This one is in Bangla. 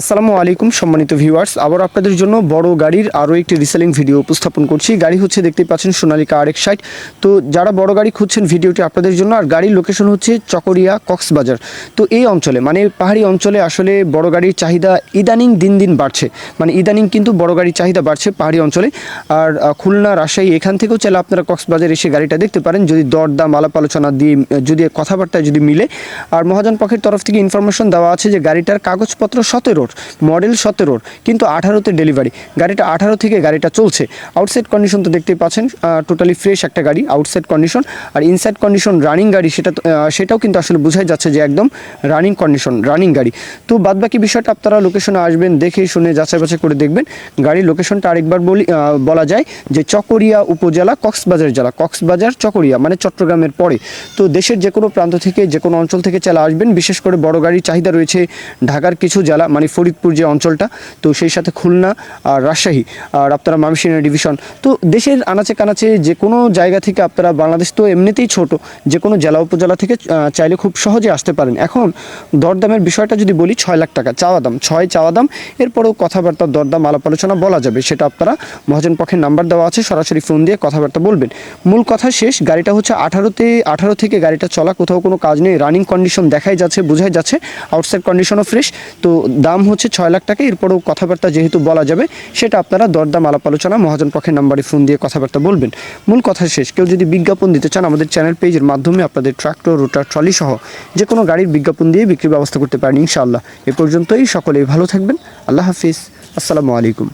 আসসালামু আলাইকুম, সম্মানিত ভিউয়ার্স। আবার আপনাদের জন্য বড় গাড়ির আরও একটি রিসেলিং ভিডিও উপস্থাপন করছি। গাড়ি হচ্ছে দেখতে পাচ্ছেন সোনালিকা আর সাইট তো যারা বড় গাড়ি খুঁজছেন ভিডিওটি আপনাদের জন্য, আর গাড়ির লোকেশন হচ্ছে চকরিয়া কক্সবাজার। তো এই অঞ্চলে মানে পাহাড়ি অঞ্চলে আসলে বড় গাড়ির চাহিদা ইদানিং দিন দিন বাড়ছে। মানে ইদানিং কিন্তু বড় গাড়ির চাহিদা বাড়ছে পাহাড়ি অঞ্চলে। আর খুলনা, রাজশাহী, এখান থেকেও চাইলে আপনারা কক্সবাজার এসে গাড়িটা দেখতে পারেন। যদি দরদাম, আলাপ আলোচনা দিয়ে, যদি কথাবার্তা যদি মিলে। আর মহাজন পক্ষের তরফ থেকে ইনফরমেশন দেওয়া আছে যে গাড়িটার কাগজপত্র সতেরোর, মডেল সতেরোর, কিন্তু আঠারোতে ডেলিভারি গাড়িটা আঠারো থেকে গাড়িটা চলছে। আউটসাইড কন্ডিশন তো দেখতেই পাচ্ছেন টোটালি ফ্রেশ একটা গাড়ি আউটসাইড কন্ডিশন আর ইনসাইড কন্ডিশন রানিং গাড়ি, সেটা সেটাও কিন্তু আসলে বোঝাই যাচ্ছে যে একদম রানিং কন্ডিশন রানিং গাড়ি। তো বাদবাকি বিষয়টা আপনারা লোকেশনে আসবেন, দেখে শুনে যাচাই বাছাই করে দেখবেন। গাড়ির লোকেশনটা আরেকবার বলি বলা যায় যে চকরিয়া উপজেলা, কক্সবাজার জেলা। কক্সবাজার, চকরিয়া মানে চট্টগ্রামের পরে। তো দেশের যে কোনো প্রান্ত থেকে, যে কোনো অঞ্চল থেকে চালা আসবেন। বিশেষ করে বড় গাড়ির চাহিদা রয়েছে ঢাকার কিছু জেলা মানে ফরিদপুর যে অঞ্চলটা, তো সেই সাথে খুলনা আর রাজশাহী আর আপনারা মামিসিনা ডিভিশন তো দেশের আনাচে কানাচে যে কোনো জায়গা থেকে আপনারা, বাংলাদেশ তো এমনিতেই ছোট, যে কোনো জেলা উপজেলা থেকে চাইলে খুব সহজে আসতে পারেন। এখন দরদামের বিষয়টা যদি বলি, ছয় লাখ টাকা চাওয়া দাম, ছয় চাওয়া দাম। এরপরেও কথাবার্তা, দরদাম আলাপ আলোচনা বলা যাবে, সেটা আপনারা মহাজন পক্ষের নাম্বার দেওয়া আছে, সরাসরি ফোন দিয়ে কথাবার্তা বলবেন। মূল কথা শেষ, গাড়িটা হচ্ছে আঠারোতে, আঠারো থেকে গাড়িটা চলা, কোথাও কোনো কাজ নেই রানিং কন্ডিশন দেখাই যাচ্ছে, বোঝাই যাচ্ছে আউটসাইড কন্ডিশনও ফ্রেশ তো দাম হচ্ছে ছয় লাখ টাকা। এরপরও কথাবার্তা যেহেতু বলা যাবে, সেটা আপনারা দরদাম আলাপ আলোচনা, মহাজন পক্ষের নাম্বারে ফোন দিয়ে কথাবার্তা বলবেন। মূল কথা শেষ, কেউ যদি বিজ্ঞাপন দিতে চান, আমাদের চ্যানেল পেজের মাধ্যমে আপনাদের ট্রাক্টর রোটার ট্রলি সহ যে কোনো গাড়ির বিজ্ঞাপন দিয়ে বিক্রির ব্যবস্থা করতে পারেন ইনশাআল্লাহ। এ পর্যন্তই, সকলেই ভালো থাকবেন। আল্লাহ হাফিজ। আসসালামু আলাইকুম।